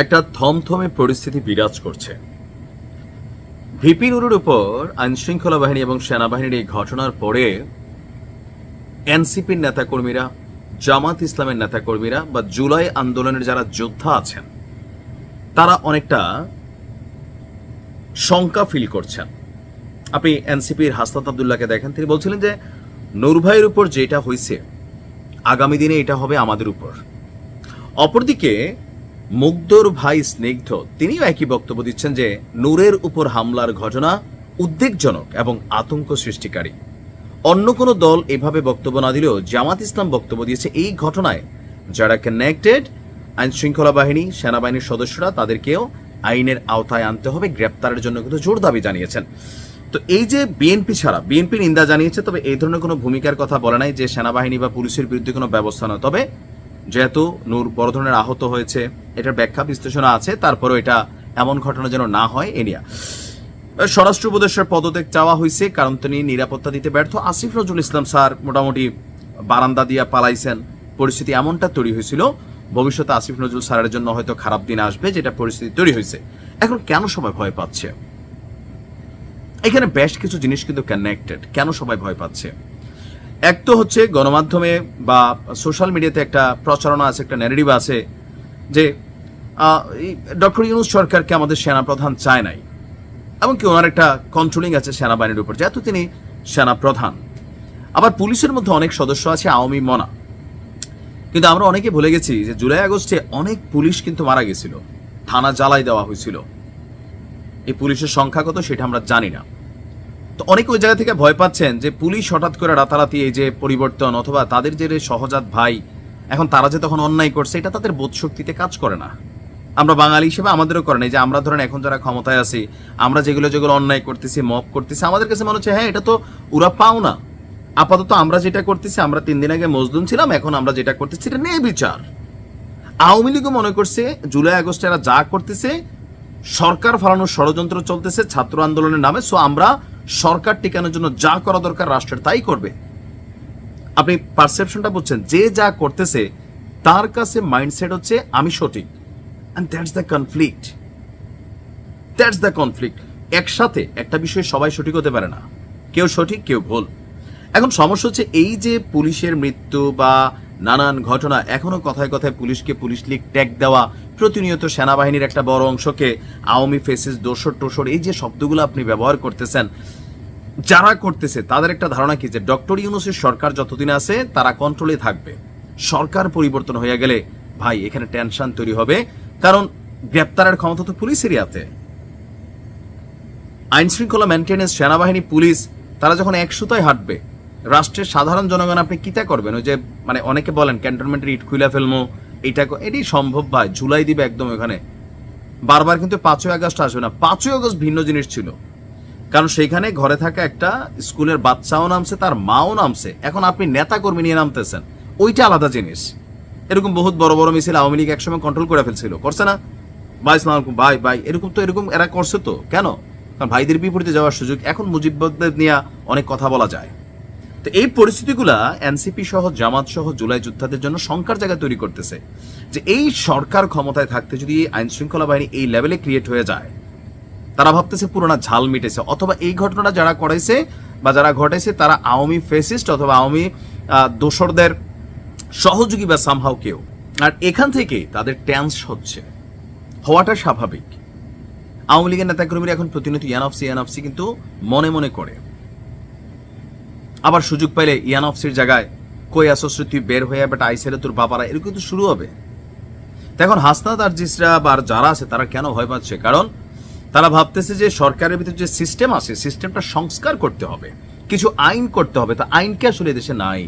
একটা থমথমে পরিস্থিতি বিরাজ করছে। ভিপি নুরুর উপর আইনশৃঙ্খলা বাহিনী এবং সেনাবাহিনীর এই ঘটনার পরে এনসিপির নেতাকর্মীরা, জামাত ইসলামের নেতাকর্মীরা বা জুলাই আন্দোলনের যারা যোদ্ধা আছেন, তারা অনেকটা শঙ্কা ফিল করছেন। আপনি এনসিপির হাসনাত আবদুল্লাহকে দেখেন, তিনি বলছিলেন যে, নূর ভাইয়ের উপর যেটা হয়েছে আগামী দিনে এটা হবে আমাদের উপর। অপরদিকে মুগ্ধর ভাই স্নিগ্ধ, তিনিও একই বক্তব্য দিচ্ছেন যে নূরের উপর হামলার ঘটনা উদ্বেগজনক এবং আতঙ্ক সৃষ্টিকারী। অন্য কোনো দল এভাবে বক্তব্য না দিলেও জামাত ইসলাম বক্তব্য দিয়েছে এই ঘটনায়। যারা কানেক্টেড আইন শৃঙ্খলা বাহিনী, সেনাবাহিনীর সদস্যরা, তাদেরকেও আইনের আওতায় আনতে হবে, গ্রেপ্তারের জন্য কিন্তু জোর দাবি জানিয়েছেন। তো এই যে বিএনপি ছাড়া বিএনপি নিন্দা জানিয়েছে, তবে এই ধরনের কোনো ভূমিকার কথা বলে নাই যে সেনাবাহিনী বা পুলিশের বিরুদ্ধে কোনো ব্যবস্থা নয়। তবে যেহেতু নূর বড় ধরনের আহত হয়েছে, এটার ব্যাখ্যা বিশ্লেষণা আছে, তারপরেও এটা এমন ঘটনা যেন না হয়, এ নিয়ে। স্বরাষ্ট্র উপদেষ্টার পদত্যাগ চাওয়া হয়েছে, কারণ তিনি নিরাপত্তা দিতে ব্যর্থ। আসিফ নজরুল ইসলাম স্যার মোটামুটি বারান্দা দিয়া পালাইছেন। পরিস্থিতি এমনটা তৈরি হয়েছিল, ভবিষ্যতে আসিফ নজরুল স্যারের জন্য হয়তো খারাপ দিন আসবে, যেটা পরিস্থিতি তৈরি হয়েছে। এখন কেন সবাই ভয় পাচ্ছে? এখানে বেশ কিছু জিনিস কিন্তু কানেক্টেড কেন সবাই ভয় পাচ্ছে? এক তো হচ্ছে গণমাধ্যমে বা সোশ্যাল মিডিয়াতে একটা প্রচারণা আছে, একটা ন্যারেটিভ আছে যে ডক্টর ইউনুস সরকারকে আমাদের সেনাপ্রধান চায় নাই। এমনকি ওনার একটা কন্ট্রোলিং আছে সেনাবাহিনীর উপর, যেহেতু তিনি সেনাপ্রধান। আবার পুলিশের মধ্যে অনেক সদস্য আছে, আওয়ামী মনা। কিন্তু আমরা অনেকে ভুলে গেছি যে জুলাই আগস্টে অনেক পুলিশ কিন্তু মারা গেছিল। থানা জ্বালাই দেওয়া হয়েছিল। এই পুলিশের সংখ্যা কত সেটা আমরা জানি না। তো অনেকে ওই জায়গা থেকে ভয় পাচ্ছেন যে পুলিশ হঠাৎ করে রাতারাতি এই যে পরিবর্তন অথবা তাদের যে সহজাত ভাই, এখন তারা যে তখন অন্যায় করছে, এটা তাদের বোধ শক্তিতে কাজ করে না। আমরা বাঙালি হিসেবে আমাদেরও করে যে আমরা ধরেন এখন যারা ক্ষমতায় আছি, আমরা যেগুলো যেগুলো অন্যায় করতেছি, মপ করতেছি, আমাদের কাছে মনে হচ্ছে হ্যাঁ এটা তো ওরা পাও না। আপাতত আমরা যেটা করতেছি, আমরা তিন দিন আগে মজদুম ছিলাম, এখন আমরা যেটা করতেছি, এটা নেই বিচার। আওয়ামী লীগও মনে করছে, জুলাই আগস্টে এরা যা করতেছে, সরকার ফালানোর ষড়যন্ত্র চলতেছে, ছাত্র আন্দোলনের নামে, সো আমরা সরকার টিকানোর জন্য যা করা দরকার রাষ্ট্রের তাই করবে? আপনি পারসেপশনটা বুঝছেন, যে যা করতেছে, তার কাছে মাইন্ডসেট হচ্ছে, আমি সঠিক। That's the conflict that's the conflict একসাথে একটা বিষয়ে সবাই সঠিক হতে পারে না। কেউ সঠিক, কেউ ভুল। এখন সমস্যা হচ্ছে, এই যে পুলিশের মৃত্যু বা নানান ঘটনা, এখনও কথায় কথায় পুলিশকে পুলিশ লীগ ট্যাগ দেওয়া প্রতিনিয়ত সেনাবাহিনীর একটা বড় অংশকে আওয়ামী ফেসেস, দোসর, টোসর, এই যে শব্দগুলো আপনি ব্যবহার করতেছেন, যারা করতেছে, তাদের একটা ধারণা কি যে ডক্টর ইউনুসের সরকার যতদিন আছে, তারা কন্ট্রোলে থাকবে। সরকার পরিবর্তন হয়ে গেলে, ভাই, এখানে টেনশন তৈরি হবে। কারণ গ্রেপ্তারের ক্ষমতা তো পুলিশেরই আছে। আইন শৃঙ্খলা মেনটেন্যান্স সেনাবাহিনী, পুলিশ, তারা যখন এক সুতায় হাঁটবে, রাষ্ট্রের সাধারণ জনগণ আপনি কিতা করবেন? ওই যে মানে অনেকে বলেন ক্যান্টনমেন্টের ইট খুলে ফেলব এটা এটাই সম্ভব ভাই, জুলাই দিবে একদম ওখানে বারবার কিন্তু পাঁচই আগস্ট আসবে না, পাঁচই আগস্ট ভিন্ন জিনিস ছিল। কারণ সেইখানে ঘরে থাকা একটা স্কুলের বাচ্চাও নামছে, তার মাও নামছে। এখন আপনি নেতা কর্মী নিয়ে নামতেছেন, ওইটা আলাদা জিনিস। এরকম বহুত বড় বড় মিছিল আওয়ামী লীগ একসময় কন্ট্রোল করে ফেলছিল। করছে না? ভাই ইসলাম ভাই ভাই, এরকম তো এরকম এরা করছে তো। কেন? কারণ ভাইদের বিপরীতে যাওয়ার সুযোগ। এখন মুজিবদের নিয়ে অনেক কথা বলা যায়। তো এই পরিস্থিতিগুলা এনসিপি সহ, জামাত সহ, জুলাই যোদ্ধাদের জন্য শঙ্কার জায়গা তৈরি করতেছে যে এই সরকার ক্ষমতায় থাকতে যদি আইন শৃঙ্খলা বাহিনী এই লেভেলে ক্রিয়েট হয়ে যায়, তারা ভাবতেছে পুরোনা ঝাল মিটেছে। অথবা এই ঘটনাটা যারা করাইছে বা যারা ঘটাইছে, তারা আওয়ামী ফেসিস্ট অথবা আওয়ামী দোসরদের সহযোগী বা সামহাও কেউ। আর এখান থেকে তাদের ট্যান্স হচ্ছে। হওয়াটা স্বাভাবিক। আওয়ামী লীগের নেতাকর্মীরা এখন প্রতিনিয়ত ইয়ানফসি ইয়ানফসি কিন্তু মনে মনে করে। আবার সুযোগ পাইলে ইয়ান অফসির জায়গায় কই আসস রে তুই বের হয়ে বেটা আইসেলে তোর বাবারা, এরকম কিন্তু শুরু হবে। এখন হাসনাত আর জিসরা আর যারা আছে, তারা কেন ভয় পাচ্ছে? কারণ তারা ভাবতেছে যে সরকারের ভিতরে যে সিস্টেম আছে, সিস্টেমটা সংস্কার করতে হবে। কিছু আইন করতে হবে, তা আইনকে আসলে দেশে নাই?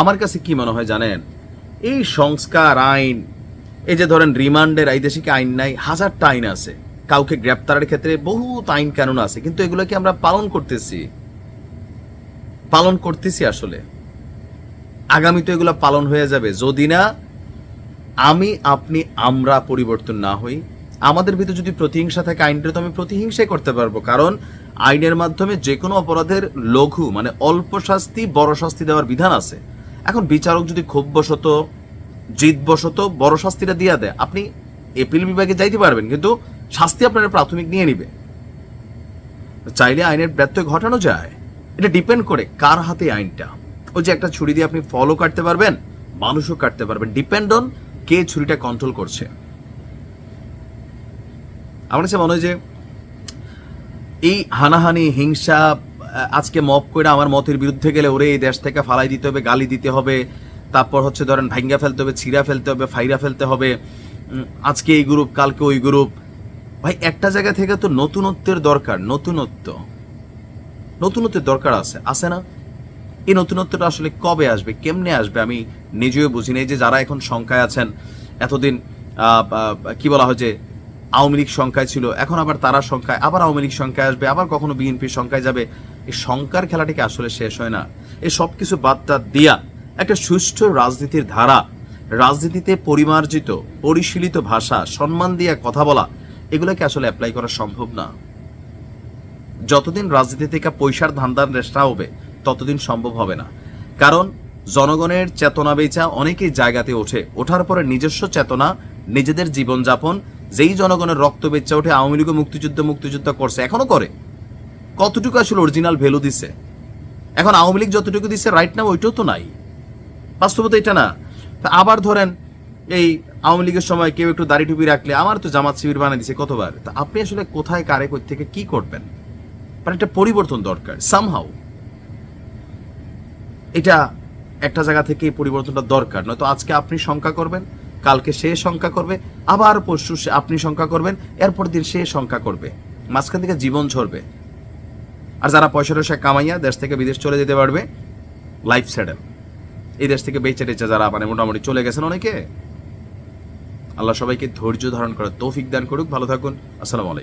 আমার কাছে কি মনে হয় জানেন, এই সংস্কার আইন, এই যে ধরেন রিমান্ডের, এই দেশে কি আইন নাই? হাজারটা আইন আছে। কাউকে গ্রেপ্তারের ক্ষেত্রে বহুত আইন কানুন আছে, কিন্তু এগুলোকে আমরা পালন করতেছি। পালন করতেছি আসলে। আগামী তো এগুলো পালন হয়ে যাবে। যদি না, আমি, আপনি, আমরা পরিবর্তন না হই। আমাদের ভিতরে যদি প্রতিহিংসা থাকে আইনটা তো আমি প্রতিহিংসাই করতে পারব। কারণ আইনের মাধ্যমে যে কোনো অপরাধের লঘু মানে অল্প শাস্তি, বড় শাস্তি দেওয়ার বিধান আছে। এখন বিচারক যদি ক্ষোভবশত, জিদবশত বড় শাস্তিটা দিয়া দেয়, আপনি এপিল বিভাগে যাইতে পারবেন, কিন্তু শাস্তি আপনারা প্রাথমিক নিয়ে নিবে। চাইলে আইনের ব্যত্যয় ঘটানো যায়। এটা ডিপেন্ড করে কার হাতে আইনটা। ওই যে একটা ছুরি দিয়ে আপনি ফলও কাটতে পারবেন, মানুষও কাটতে পারবেন। ডিপেন্ড অন কে ছুরিটা কন্ট্রোল করছে। আমার কাছে মনে হয় যে এই হানাহানি, হিংসা আজকে মপ করে আমার মতের বিরুদ্ধে গেলে ওরে এই দেশ থেকে ফালাই দিতে হবে, গালি দিতে হবে। তারপর হচ্ছে ধরেন ভাঙ্গা ফেলতে হবে, ছিঁড়া ফেলতে হবে, ফাইরা ফেলতে হবে। আজকে এই গ্রুপ কালকে ওই গ্রুপ ভাই, একটা জায়গা থেকে তো নতুনত্বের দরকার, নতুনত্ব। নতুনত্বের দরকার আছে আছে না? এই নতুনত্বটা আসলে কবে আসবে, কেমনে আসবে, আমি নিজেও বুঝি না যে যারা এখন সংখ্যায় আছেন, এতদিন কি বলা হয় যে আওয়ামী লীগ সংখ্যায় ছিল, এখন আবার তারা সংখ্যায় আবার আওয়ামী লীগ সংখ্যায় আসবে, আবার কখনো বিএনপির সংখ্যায় যাবে, এই সংখ্যার খেলাটিকে আসলে শেষ হয় না। এই সব কিছু বাদটা দিয়া একটা সুষ্ঠু রাজনীতির ধারা, রাজনীতিতে পরিমার্জিত, পরিশীলিত ভাষা, সম্মান দিয়ে কথা বলা, এগুলোকে আসলে অ্যাপ্লাই করা সম্ভব না। যতদিন রাজনীতি থেকে পয়সার ধান্দার রেস্টা হবে, ততদিন সম্ভব হবে না। কারণ, জনগণের চেতনা বেচা অনেকেই জায়গাতে ওঠে। ওঠার পরে নিজস্ব চেতনা, নিজেদের জীবনযাপন, যেই জনগণের রক্ত বেচা ওঠে, আওয়ামী লীগও মুক্তিযুদ্ধ মুক্তিযুদ্ধ করছে। এখনও করে। কতটুকু আসলে অরিজিনাল ভ্যালু দিছে? এখন আওয়ামী লীগ যতটুকু দিচ্ছে রাইট না ওইটাও তো নাই। বাস্তবত এটা না। আবার ধরেন, এই আওয়ামী লীগের সময় কেউ একটু দাড়ি টুপি রাখলে, আমার তো জামাত শিবির বানিয়ে দিছে কতবার? তা আপনি আসলে কোথায়, কারে থেকে কি করবেন? মানে একটা পরিবর্তন দরকার সামহাউ এটা একটা জায়গা থেকে পরিবর্তনটা দরকার, নয়তো আজকে আপনি শঙ্কা করবেন, কালকে সে শঙ্কা করবে, আবার পরশু আপনি শঙ্কা করবেন এরপর দিন সে শঙ্কা করবে, মাঝখান থেকে জীবন ঝরবে। আর যারা পয়সা টয়সা কামাইয়া দেশ থেকে বিদেশ চলে যেতে পারবে লাইফ সেটেল এই দেশ থেকে বেঁচে টেচে যারা মানে মোটামুটি চলে গেছেন অনেকে, আল্লাহ সবাইকে ধৈর্য ধারণ করার তৌফিক দান করুক, ভালো থাকুন, আসসালামু আলাইকুম।